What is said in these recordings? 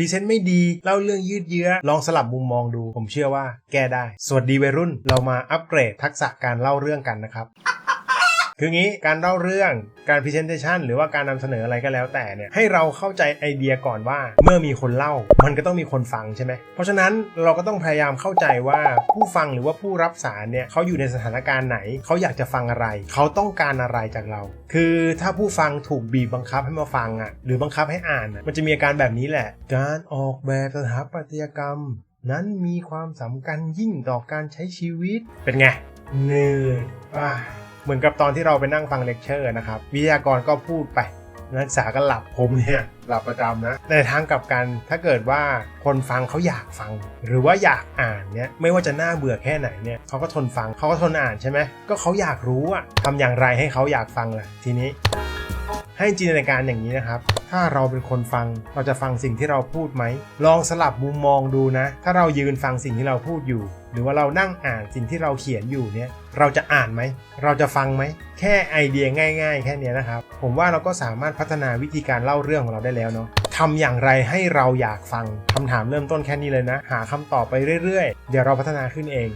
พรีเซนต์ไม่ดีเล่าเรื่องยืดเยื้อ ลองสลับมุมมองดู ผมเชื่อว่าแก้ได้ สวัสดีวัยรุ่น เรามาอัปเกรดทักษะการเล่าเรื่องกันนะครับ คืองี้การเล่าเรื่องการ presentation หรือว่าการนำเสนออะไรก็แล้วแต่เนี่ยให้เราเข้าใจไอเดียก่อนว่าเมื่อมีคนเล่ามันก็ต้องมีคนฟังใช่ไหมเพราะฉะนั้นเราก็ต้องพยายามเข้าใจว่าผู้ฟังหรือว่าผู้รับสารเนี่ยเขาอยู่ในสถานการณ์ไหน เขาอยากจะฟังอะไร เขาต้องการอะไรจากเรา คือถ้าผู้ฟังถูกบีบบังคับให้มาฟังอะหรือบังคับให้อ่านมันจะมีอาการแบบนี้แหละ การออกแบบสถาปัตยกรรม นั้นมีความสำคัญยิ่งต่อการใช้ชีวิตเป็นไงเหนื่อยอะ เหมือนกับตอนที่เราไปนั่งฟังเลคเชอร์นะครับวิทยากรก็พูดไปนักศึกษาก็หลับผมเนี่ยหลับประจำนะในทางกลับกันถ้าเกิดว่าคนฟังเขาอยากฟัง หรือว่าอยากอ่านเนี่ยไม่ว่าจะน่าเบื่อแค่ไหนเนี่ยเขาก็ทนฟังเขาก็ทนอ่านใช่ไหมก็เขาอยากรู้อะทำอย่างไรให้เขาอยากฟังล่ะทีนี้ ให้จินตนาการอย่างนี้นะครับ ถ้าเราเป็นคนฟังเราจะฟังสิ่งที่เราพูดไหมลองสลับมุมมองดูนะ ถ้าเรายืนฟังสิ่งที่เราพูดอยู่ หรือว่าเรานั่งอ่านสิ่งที่เราเขียนอยู่เนี่ยเราจะอ่านไหม เราจะฟังไหม แค่ไอเดียง่าย ๆ แค่นี้นะครับ ผมว่าเราก็สามารถพัฒนาวิธีการเล่าเรื่องของเราได้แล้วเนาะทำอย่างไรให้เราอยากฟังคำถามเริ่มต้นแค่นี้เลยนะ หาคำตอบไปเรื่อยๆ เดี๋ยวเราพัฒนาขึ้นเอง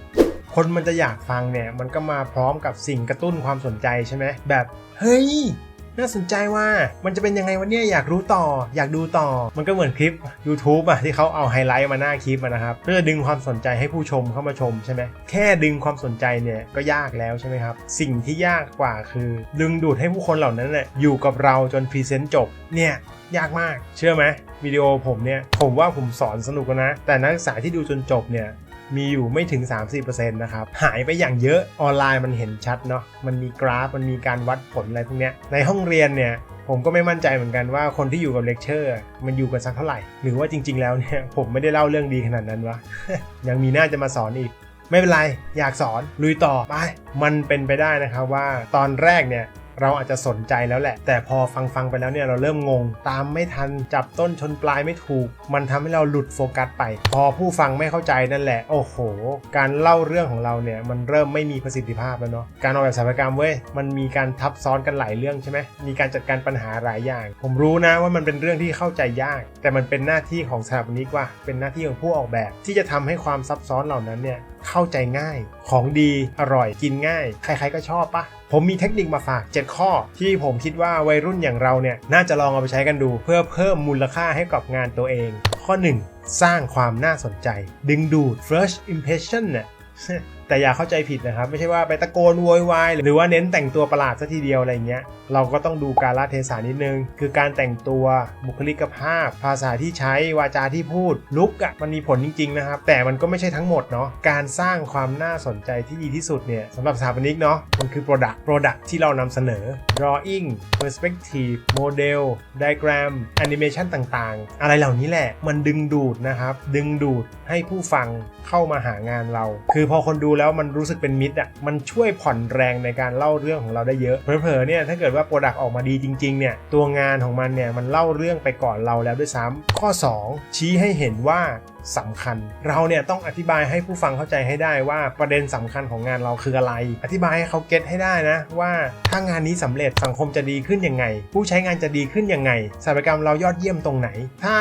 คนมันจะอยากฟังเนี่ยมันก็มาพร้อมกับสิ่งกระตุ้นความสนใจใช่ไหมแบบเฮ้ย น่าสนใจว่ามันจะเป็นยังไงวันนี้อยากรู้ต่อ อยากดูต่อ มันก็เหมือนคลิป YouTube อะที่เขาเอาไฮไลท์มาหน้าคลิปนะครับเพื่อดึงความสนใจให้ผู้ชมเข้ามาชมใช่ไหมแค่ดึงความสนใจเนี่ยก็ยากแล้วใช่ไหมครับ สิ่งที่ยากกว่าคือ ดึงดูดให้ผู้คนเหล่านั้นน่ยอยู่กับเราจนพรีเซนต์จบเนี่ยยากมาก เชื่อไหมวิดีโอผมเนี่ยผมว่าผมสอนสนุกนะ แต่นักศึกษาที่ดูจนจบเนี่ย มีอยู่ไม่ถึง 30%นะครับ หายไปอย่างเยอะออนไลน์มันเห็นชัดเนาะมันมีกราฟมันมีการวัดผลอะไรพวกเนี้ยในห้องเรียนเนี่ยผมก็ไม่มั่นใจเหมือนกันว่าคนที่อยู่กับเลคเชอร์มันอยู่กันสักเท่าไหร่ หรือว่าจริง ๆ แล้วเนี่ยผมไม่ได้เล่าเรื่องดีขนาดนั้นวะยังมีหน้าจะมาสอนอีก ไม่เป็นไร อยากสอนลุยต่อไปมันเป็นไปได้นะครับว่าตอนแรกเนี่ย เราอาจจะสนใจแล้วแหละ แต่พอฟังฟังๆไปแล้วเนี่ยเราเริ่มงง ตามไม่ทันจับต้นชนปลายไม่ถูก มันทำให้เราหลุดโฟกัสไป พอผู้ฟังไม่เข้าใจนั่นแหละ โอ้โห การเล่าเรื่องของเราเนี่ยมันเริ่มไม่มีประสิทธิภาพแล้วเนาะการออกแบบสถาปัตยกรรมเว้ยมันมีการทับซ้อนกันหลายเรื่องใช่ไหมมีการจัดการปัญหาหลายอย่าง ผมรู้นะว่ามันเป็นเรื่องที่เข้าใจยาก แต่มันเป็นหน้าที่ของสถาปนิกว่า เป็นหน้าที่ของผู้ออกแบบ ที่จะทำให้ความซับซ้อนเหล่านั้นเนี่ย เข้าใจง่าย ของดีอร่อยกินง่าย ใครๆก็ชอบปะผมมีเทคนิคมาฝาก 7 ข้อ ที่ผมคิดว่าวัยรุ่นอย่างเราเนี่ย น่าจะลองเอาไปใช้กันดู เพื่อเพิ่มมูลค่าให้กับงานตัวเอง ข้อ 1 สร้างความน่าสนใจ ดึงดูด first impression เนี่ย แต่อย่าเข้าใจผิดนะครับ ไม่ใช่ว่าไปตะโกนโวยวายหรือว่าเน้นแต่งตัวประหลาดซะทีเดียวอะไรเงี้ยเราก็ต้องดูการละเทศานิดนึง คือการแต่งตัวบุคลิกภาพ ภาษาที่ใช้วาจาที่พูดลุกอะ่ะมันมีผลจริงๆนะครับ แต่มันก็ไม่ใช่ทั้งหมดเนาะการสร้างความน่าสนใจที่ดีที่สุดเนี่ยสำหรับสถาปนิกเนาะมันคือ Product Product ที่เรานำเสนอ Drawing Perspective Model Diagram Animation ต่างๆ อะไรเหล่านี้แหละมันดึงดูดนะครับดึงดูดให้ผู้ฟังเข้ามาหางานเรา คือพอคนดูแแล้วมันรู้สึกเป็นมิตรอะมันช่วยผ่อนแรงในการเล่าเรื่องของเราได้เยอะเผลอๆเนี่ยถ้าเกิดว่าโปรดักต์ออกมาดีจริงๆเนี่ยตัวงานของมันเนี่ยมันเล่าเรื่องไปก่อนเราแล้วด้วยซ้ำข้อ 2 ชี้ให้เห็นว่าสำคัญ เราเนี่ยต้องอธิบายให้ผู้ฟังเข้าใจให้ได้ว่าประเด็นสำคัญของงานเราคืออะไร อธิบายให้เขาเก็ตให้ได้นะ ว่าถ้างานนี้สำเร็จสังคมจะดีขึ้นยังไง ผู้ใช้งานจะดีขึ้นยังไงสถาปัตยกรรมเรายอดเยี่ยมตรงไหน ถ้า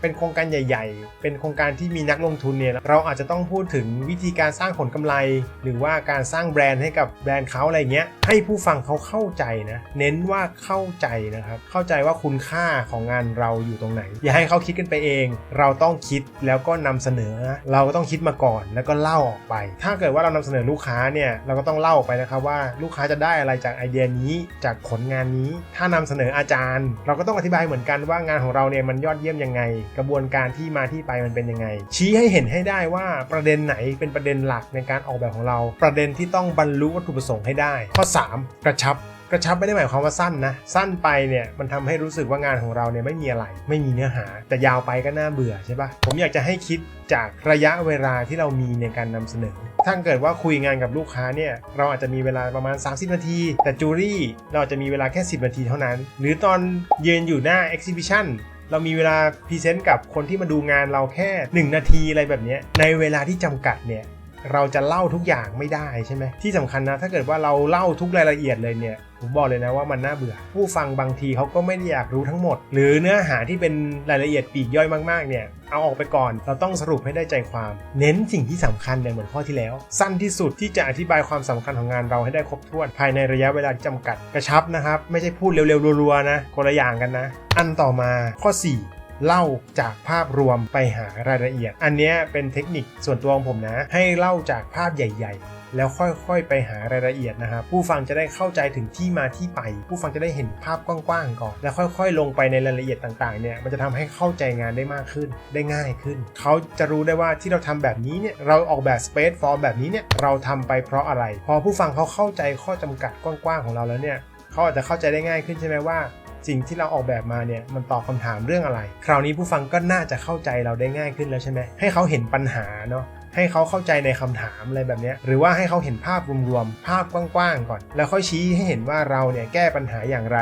เป็นโครงการใหญ่ ๆ เป็นโครงการที่มีนักลงทุนเนี่ยเราอาจจะต้องพูดถึงวิธีการสร้างผลกำไร หรือว่าการสร้างแบรนด์ให้กับแบรนด์เขาอะไรเงี้ยให้ผู้ฟังเขาเข้าใจนะเน้นว่าเข้าใจนะครับเข้าใจว่าคุณค่าของงานเราอยู่ตรงไหน อย่าให้เขาคิดกันไปเอง เราต้องคิดแล้วก็นำเสนอเราก็ต้องคิดมาก่อนแล้วก็เล่าออกไป ถ้าเกิดว่าเรานำเสนอลูกค้าเนี่ยเราก็ต้องเล่าออกไปนะครับว่าลูกค้าจะได้อะไรจากไอเดียนี้จากผลงานนี้ ถ้านำเสนออาจารย์ เราก็ต้องอธิบายเหมือนกันว่างานของเราเนี่ยมันยอดเยี่ยมยังไงกระบวนการที่มาที่ไปมันเป็นยังไง ชี้ให้เห็นให้ได้ว่าประเด็นไหนเป็นประเด็นหลักในการออกแบบของเรา ประเด็นที่ต้องบรรลุวัตถุประสงค์ให้ได้ ข้อ 3 กระชับกระชับไม่ได้หมายความว่าสั้นนะ สั้นไปเนี่ยมันทำให้รู้สึกว่างานของเราเนี่ยไม่มีอะไร ไม่มีเนื้อหา แต่ยาวไปก็น่าเบื่อใช่ปะผมอยากจะให้คิดจากระยะเวลาที่เรามีในการนำเสนอ ถ้าเกิดว่าคุยงานกับลูกค้าเนี่ยเราอาจจะมีเวลาประมาณ 30 นาที แต่จูรี่เราจจะมีเวลาแค่ 10 นาทีเท่านั้น หรือตอนยืนอยู่หน้า exhibition เรามีเวลาพรีเซนต์กับคนที่มาดูงานเราแค่ 1 นาทีอะไรแบบนี้ในเวลาที่จำกัดเนี่ย เราจะเล่าทุกอย่างไม่ได้ใช่ไหมที่สำคัญนะถ้าเกิดว่าเราเล่าทุกรายละเอียดเลยเนี่ยผมบอกเลยนะว่ามันน่าเบื่อ ผู้ฟังบางทีเขาก็ไม่ได้อยากรู้ทั้งหมด หรือเนื้อหาที่เป็นรายละเอียดปีกย่อยมากๆเนี่ยเอาออกไปก่อน เราต้องสรุปให้ได้ใจความ เน้นสิ่งที่สำคัญเนี่ยเหมือนข้อที่แล้ว สั้นที่สุดที่จะอธิบายความสำคัญของงานเราให้ได้ครบถ้วน ภายในระยะเวลาที่จำกัด กระชับนะครับ ไม่ใช่พูดเร็วๆรัวๆนะคนละอย่างกันนะ อันต่อมาข้อ 4 เล่าจากภาพรวมไปหารายละเอียด อันนี้เป็นเทคนิคส่วนตัวของผมนะ ให้เล่าจากภาพใหญ่ ๆแล้วค่อยๆ ไปหารายละเอียดนะครับผู้ฟังจะได้เข้าใจถึงที่มาที่ไป ผู้ฟังจะได้เห็นภาพกว้างๆก่อน แล้วค่อยๆ ลงไปในรายละเอียดต่างๆเนี่ยมันจะทำให้เข้าใจงานได้มากขึ้น ได้ง่ายขึ้น เขาจะรู้ได้ว่าที่เราทำแบบนี้เนี่ยเราออกแบบ Space Form แบบนี้เนี่ยเราทำไปเพราะอะไร พอผู้ฟังเขาเข้าใจข้อจำกัดกว้างๆของเราแล้วเนี่ยเขาอาจจะเข้าใจได้ง่ายขึ้นใช่ไหมว่า สิ่งที่เราออกแบบมาเนี่ยมันตอบคำถามเรื่องอะไร คราวนี้ผู้ฟังก็น่าจะเข้าใจเราได้ง่ายขึ้นแล้วใช่ไหมให้เขาเห็นปัญหาเนาะให้เขาเข้าใจในคำถามอะไรแบบนี้หรือว่าให้เขาเห็นภาพรวมๆภาพกว้างๆก่อน แล้วค่อยชี้ให้เห็นว่าเราเนี่ยแก้ปัญหาอย่างไร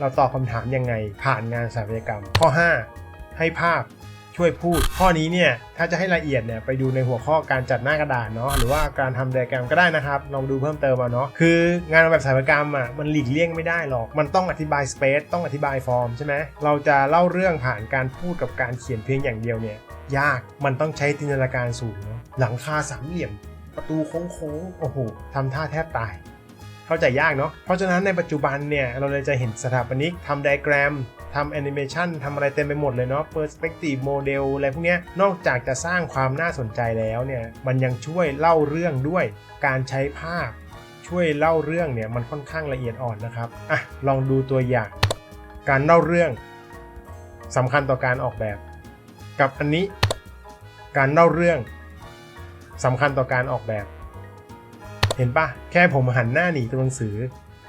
เราตอบคำถามยังไงผ่านงานสถาปัตยกรรม ข้อ 5 ให้ภาพ ช่วยพูด ข้อนี้เนี่ยถ้าจะให้ละเอียดเนี่ยไปดูในหัวข้อการจัดหน้ากระดาษเนาะหรือว่าการทำไดอะแกรมก็ได้นะครับลองดูเพิ่มเติมมาเนาะคืองานแบบสถาปัตยกรรมอะมันหลีกเลี่ยงไม่ได้หรอก มันต้องอธิบายสเปซต้องอธิบายฟอร์มใช่ไหมเราจะเล่าเรื่องผ่านการพูดกับการเขียนเพียงอย่างเดียวเนี่ยยากมันต้องใช้จินตนาการสูงเนาะหลังคาสามเหลี่ยม ประตูโค้งๆโอ้โหทำท่าแทบตาย เข้าใจยากเนาะเพราะฉะนั้นในปัจจุบันเนี่ยเราเลยจะเห็นสถาปนิกทำไดแกรมทำแอนิเมชันทำอะไรเต็มไปหมดเลยเนาะ Perspective Model อะไรพวกนี้นอกจากจะสร้างความน่าสนใจแล้วเนี่ยมันยังช่วยเล่าเรื่องด้วยการใช้ภาพ ช่วยเล่าเรื่องเนี่ยมันค่อนข้างละเอียดอ่อนนะครับอะลองดูตัวอย่าง การเล่าเรื่องสำคัญต่อการออกแบบ กับอันนี้การเล่าเรื่องสำคัญต่อการออกแบบ เห็นปะแค่ผมหันหน้าหนีตัวหนังสือ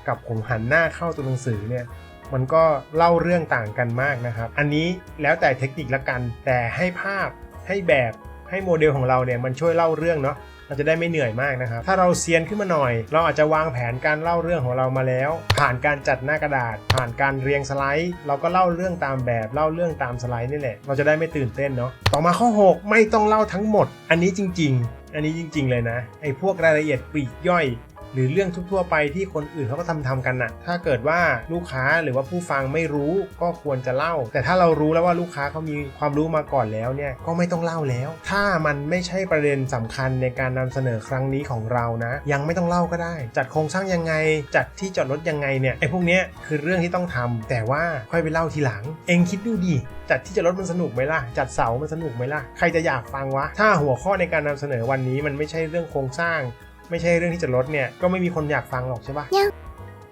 กับผมหันหน้าเข้าตัวหนังสือเนี่ยมันก็เล่าเรื่องต่างกันมากนะครับ อันนี้แล้วแต่เทคนิคละกัน แต่ให้ภาพให้แบบให้โมเดลของเราเนี่ยมันช่วยเล่าเรื่องเนาะเราจะได้ไม่เหนื่อยมากนะครับ ถ้าเราเซียนขึ้นมาหน่อย เราอาจจะวางแผนการเล่าเรื่องของเรามาแล้ว ผ่านการจัดหน้ากระดาษ ผ่านการเรียงสไลด์ เราก็เล่าเรื่องตามแบบเล่าเรื่องตามสไลด์นี่แหละ เราจะได้ไม่ตื่นเต้นเนาะ ต่อมาข้อ 6 ไม่ต้องเล่าทั้งหมด อันนี้จริง ๆ อันนี้จริง ๆ เลยนะไอ้พวกรายละเอียดปลีกย่อย หรือเรื่องทั่วๆไปที่คนอื่นเขาก็ทำทำกันนะ่ะ ถ้าเกิดว่าลูกค้าหรือว่าผู้ฟังไม่รู้ก็ควรจะเล่า แต่ถ้าเรารู้แล้วว่าลูกค้าเขามีความรู้มาก่อนแล้วเนี่ยก็ไม่ต้องเล่าแล้ว ถ้ามันไม่ใช่ประเด็นสำคัญในการนำเสนอครั้งนี้ของเรานะ ยังไม่ต้องเล่าก็ได้ จัดโครงสร้างยังไง จัดที่จอดรถยังไงเนี่ยไอ้พวกเนี้ยคือเรื่องที่ต้องทำแต่ว่าค่อยไปเล่าทีหลัง เองคิดดูดิจัดที่จอดรถมันสนุกไหมล่ะ จัดเสามันสนุกไหมล่ะ ใครจะอยากฟังวะ ถ้าหัวข้อในการนำเสนอวันนี้มันไม่ใช่เรื่องโครงสร้าง ไม่ใช่เรื่องที่จะลดเนี่ยก็ไม่มีคนอยากฟังหรอกใช่ปะ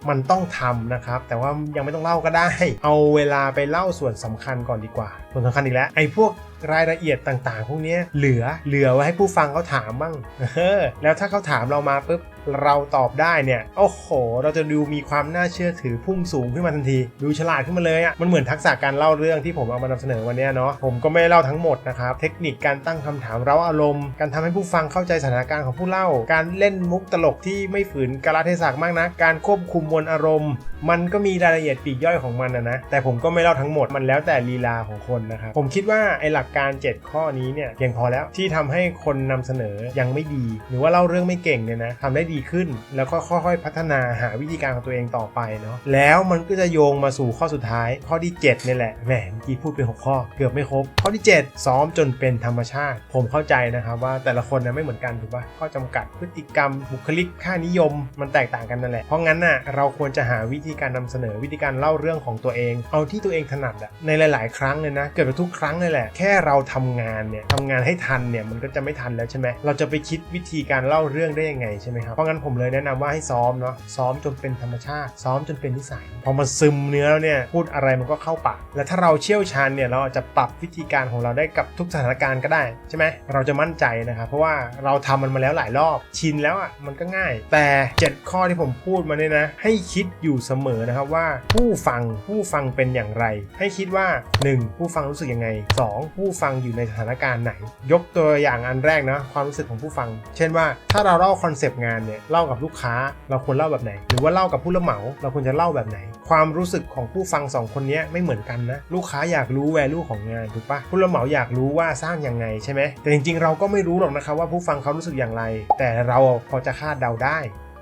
มันต้องทำนะครับ แต่ว่ายังไม่ต้องเล่าก็ได้ เอาเวลาไปเล่าส่วนสำคัญก่อนดีกว่าส่วนสำคัญอีกแล้วไอ้พวกรายละเอียดต่างๆ พวกนี้เหลือเหลือไว้ให้ผู้ฟังเขาถามบ้างออแล้วถ้าเขาถามเรามาปุ๊บเราตอบได้เนี่ยโอ้โห เราจะดูมีความน่าเชื่อถือพุ่งสูงขึ้นมาทันที ดูฉลาดขึ้นมาเลยอะ่ะมันเหมือนทักษะการเล่าเรื่องที่ผมเอามานำเสนอวันนี้เนาะผมก็ไม่ได้เล่าทั้งหมดนะครับ เทคนิคการตั้งคำถามเราอารมณ์ การทำให้ผู้ฟังเข้าใจสถานการณ์ของผู้เล่า การเล่นมุกตลกที่ไม่ฝืนกาลเทศะมากนะการควบคุมมวลอารมณ์ มันก็มีรายละเอียดปีกย่อยของมันนะนะแต่ผมก็ไม่เล่าทั้งหมดมันแล้วแต่ลีลาของคนนะครับ ผมคิดว่าไอหลักการ 7 ข้อนี้เนี่ยเพียงพอแล้วที่ทำให้คนนำเสนอยังไม่ดี หรือว่าเล่าเรื่องไม่เก่งเนี่ยนะทำได้ดีขึ้น แล้วก็ค่อยๆพัฒนาหาวิธีการของตัวเองต่อไปเนาะแล้วมันก็จะโยงมาสู่ข้อสุดท้าย ข้อที่7นี่แหละแหมเมื่อกี้พูดไป6ข้อเกือบไม่ครบ ข้อที่ 7 ซ้อมจนเป็นธรรมชาติ ผมเข้าใจนะครับว่าแต่ละคนนะไม่เหมือนกันถูกปะข้อจำกัดพฤติกรรมบุคลิกค่านิยม มันแตกต่างกันนั่นแหละเพราะงั้นน่ะเราควรจะหาวิธีการนำเสนอวิธีการเล่าเรื่องของตัวเอง เอาที่ตัวเองถนัดอะในหลาย ๆ ครั้งเลยนะเกิดไปทุกครั้งเลยแหละ แค่เราทำงานเนี่ยทำงานให้ทันเนี่ยมันก็จะไม่ทันแล้วใช่ไหมเราจะไปคิดวิธีการเล่าเรื่องได้ยังไงใช่ไหมครับเพราะงั้นผมเลยแนะนำว่าให้ซ้อมเนาะซ้อมจนเป็นธรรมชาติ ซ้อมจนเป็นนิสัย พอมาซึมเนื้อแล้วเนี่ยพูดอะไรมันก็เข้าปากและถ้าเราเชี่ยวชาญเนี่ยเราจะปรับวิธีการของเราได้กับทุกสถานการณ์ก็ได้ใช่ไหมเราจะมั่นใจนะครับเพราะว่าเราทำมันมาแล้วหลายรอบชินแล้วอะมันก็ง่าย แต่ 7 ข้อที่ผมพูดมาเนี่ยนะให้คิดอยู่เสมอนะครับว่าผู้ฟังผู้ฟังเป็นอย่างไร ให้คิดว่า 1. ผู้ฟังฟังรู้สึกยังไง 2. ผู้ฟังอยู่ในสถานการณ์ไหน ยกตัวอย่างอันแรกนะความรู้สึกของผู้ฟัง เช่นว่าถ้าเราเล่าคอนเซปต์งานเนี่ยเล่ากับลูกค้าเราควรเล่าแบบไหน หรือว่าเล่ากับผู้รับเหมาเราควรจะเล่าแบบไหน ความรู้สึกของผู้ฟังสองคนนี้ไม่เหมือนกันนะลูกค้าอยากรู้แวลูของงานถูกปะผู้รับเหมาอยากรู้ว่าสร้างยังไงใช่ไหมแต่จริงๆ เราก็ไม่รู้หรอกนะครับว่าผู้ฟังเขารู้สึกอย่างไร แต่เราพอจะคาดเดาได้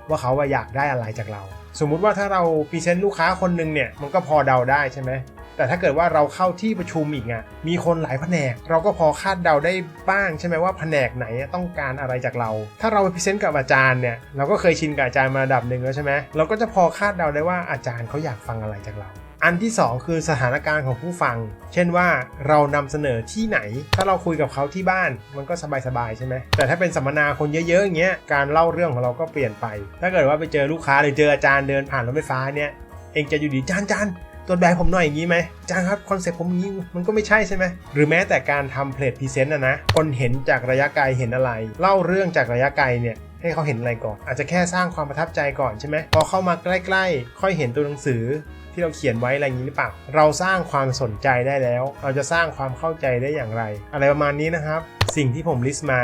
ว่าเขาาอยากได้อะไรจากเรา สมมุติว่าถ้าเราพรีเซนต์ลูกค้าคนหนึ่งเนี่ยมันก็พอเดาได้ใช่ไหม แต่ถ้าเกิดว่าเราเข้าที่ประชุมอีกอะมีคนหลายแผนก เราก็พอคาดเดาได้บ้างใช่ไหมว่าแผนกไหนต้องการอะไรจากเรา ถ้าเราไปพรีเซนต์กับอาจารย์เนี่ยเราก็เคยชินกับอาจารย์มาระดับหนึ่งแล้วใช่ไหมเราก็จะพอคาดเดาได้ว่าอาจารย์เขาอยากฟังอะไรจากเราอันที่ 2 คือสถานการณ์ของผู้ฟัง เช่นว่าเรานำเสนอที่ไหน ถ้าเราคุยกับเขาที่บ้านมันก็สบายๆใช่ไหม แต่ถ้าเป็นสัมมนาคนเยอะๆอย่างเงี้ย การเล่าเรื่องของเราก็เปลี่ยนไป ถ้าเกิดว่าไปเจอลูกค้าหรือเจออาจารย์เดินผ่านรถไฟฟ้าเนี่ย เองจะอยู่ดีจานจาน ตรวแบบผมหน่อยอย่างนี้ไหมจานครับคอนเซ็ปต์ผมงนี้มันก็ไม่ใช่ใช่ไหมหรือแม้แต่การทำเพลทพรีเซนต์นะนะคนเห็นจากระยะไกลเห็นอะไร เล่าเรื่องจากระยะไกลเนี่ยให้เขาเห็นอะไรก่อน อาจจะแค่สร้างความประทับใจก่อนใช่ไหมพอเข้ามาใกล้ๆ ค่อยเห็นตัวหนังสือที่เราเขียนไว้อะไรอย่างนี้หรือเปล่า เราสร้างความสนใจได้แล้ว เราจะสร้างความเข้าใจได้อย่างไร อะไรประมาณนี้นะครับ สิ่งที่ผมลิสต์มา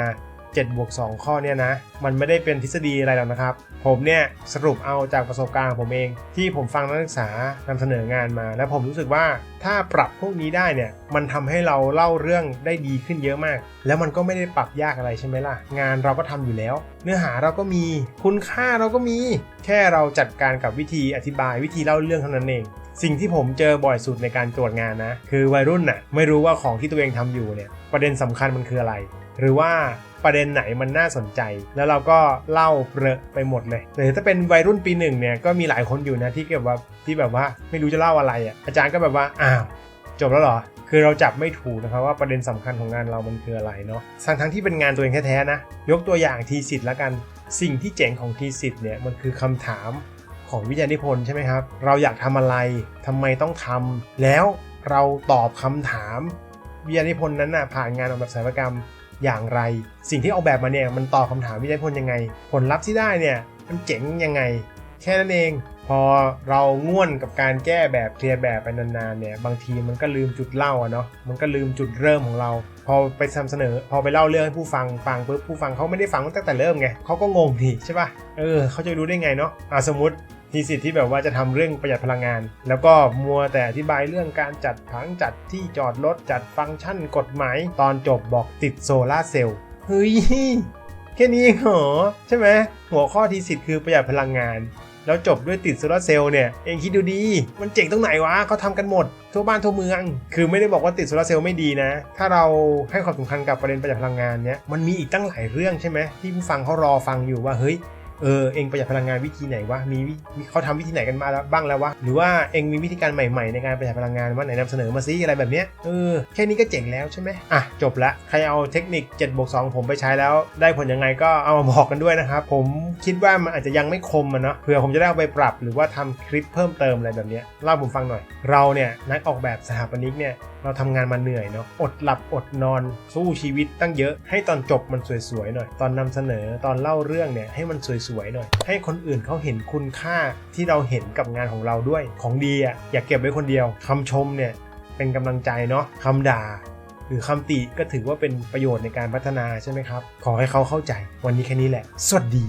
7บวก2ข้อเนี่ยนะ มันไม่ได้เป็นทฤษฎีอะไรหรอกนะครับ ผมเนี่ยสรุปเอาจากประสบการณ์ของผมเอง ที่ผมฟังนักศึกษานำเสนองานมา แล้วผมรู้สึกว่าถ้าปรับพวกนี้ได้เนี่ย มันทำให้เราเล่าเรื่องได้ดีขึ้นเยอะมาก แล้วมันก็ไม่ได้ปรับยากอะไรใช่ไหมล่ะ งานเราก็ทำอยู่แล้ว เนื้อหาเราก็มี คุณค่าเราก็มี แค่เราจัดการกับวิธีอธิบายวิธีเล่าเรื่องเท่านั้นเองสิ่งที่ผมเจอบ่อยสุดในการตรวจงานนะ คือวัยรุ่นน่ะไม่รู้ว่าของที่ตัวเองทำอยู่เนี่ย ประเด็นสำคัญมันคืออะไร หรือว่าประเด็นไหนมันน่าสนใจ แล้วเราก็เล่าเปรอะไปหมดเลยหรือถ้าเป็นวัยรุ่นปีหนึ่งเนี่ยก็มีหลายคนอยู่นะที่แบบว่าที่แบบว่าไม่รู้จะเล่าอะไรอะอาจารย์ก็แบบว่าอ้าวจบแล้วเหรอคือเราจับไม่ถูกนะครับว่าประเด็นสำคัญของงานเรามันคืออะไรเนาะทั้งทั้งที่เป็นงานตัวเองแท้ๆนะยกตัวอย่างทีสิทธ์ล้วกันสิ่งที่เจ๋งของทีสิทธ์เนี่ยมันคือคำถามของวิทยานิพนธ์ใช่ไหมครับ เราอยากทำอะไรทำไมต้องทำแล้วเราตอบคำถามวิทยานิพนธ์นั้นน่ะผ่านงานออกแบบศิลปกรรม อย่างไร สิ่งที่ออกแบบมาเนี่ยมันตอบคำถามวิทยานิพนธ์ยังไง ผลลัพธ์ที่ได้เนี่ยมันเจ๋งยังไง แค่นั้นเอง พอเราง่วนกับการแก้แบบเคลียร์แบบไปนานๆเนี่ยบางทีมันก็ลืมจุดเล่าอะเนาะมันก็ลืมจุดเริ่มของเรา พอไปนำเสนอ พอไปเล่าเรื่องให้ผู้ฟังฟังปุ๊บผู้ฟังเขาไม่ได้ฟังตั้งแต่เริ่มไงเขาก็งงทีใช่ป่ะเออเขาจะรู้ได้ไงเนาะอะสมมติ ทีสิทธิ์ที่แบบว่าจะทำเรื่องประหยัดพลังงาน แล้วก็มัวแต่อธิบายเรื่องการจัดผังจัดที่จอดรถจัดฟังก์ชันกฎหมาย ตอนจบบอกติดโซลาร์เซลล์เฮ้ยแค่นี้เองเหรอใช่ไหมหัวข้อทีสิทธิ์คือประหยัดพลังงาน แล้วจบด้วยติดโซลาร์เซลล์เนี่ย เองคิดดูดี มันเจ๋งตรงไหนวะเขาทำกันหมด ทั่วบ้านทั่วเมือง คือไม่ได้บอกว่าติดโซลาร์เซลล์ไม่ดีนะ ถ้าเราให้ความสำคัญกับประเด็นประหยัดพลังงานเนี่ยมันมีอีกตั้งหลายเรื่องใช่ไหมที่ผู้ฟังเขารอฟังอยู่ว่าเฮ้ย เออเองประหยัดพลังงานวิธีไหนวะมีวิเขาทำวิธีไหนกันมาแล้วบ้างแล้ววะหรือว่าเองมีวิธีการใหม่ๆ ในการประหยัดพลังงานว่าไหนนำเสนอมาซิอะไรแบบเนี้ยเออแค่นี้ก็เจ๋งแล้วใช่ไหมอะจบละใครเอาเทคนิค7บวก2ผมไปใช้แล้ว ได้ผลยังไงก็เอามาบอกกันด้วยนะครับผมคิดว่ามันอาจจะยังไม่คมมันเนาะเผื่อผมจะได้เอาไปปรับ หรือว่าทำคลิปเพิ่มเติมอะไรแบบเนี้ยเล่าผมฟังหน่อย เราเนี่ยนักออกแบบสถาปนิกเนี่ย เราทำงานมาเหนื่อยเนาะอดหลับอดนอนสู้ชีวิตตั้งเยอะ ให้ตอนจบมันสวยๆหน่อย ตอนนำเสนอตอนเล่าเรื่องเนี่ยให้มันสวยๆหน่อย ให้คนอื่นเขาเห็นคุณค่าที่เราเห็นกับงานของเราด้วยของดีอะ่ะอย่าเก็บไว้คนเดียวคำชมเนี่ยเป็นกำลังใจเนาะคำด่าหรือคำติก็ถือว่าเป็นประโยชน์ในการพัฒนาใช่ไหมครับ ขอให้เขาเข้าใจวันนี้แค่นี้แหละ สวัสดี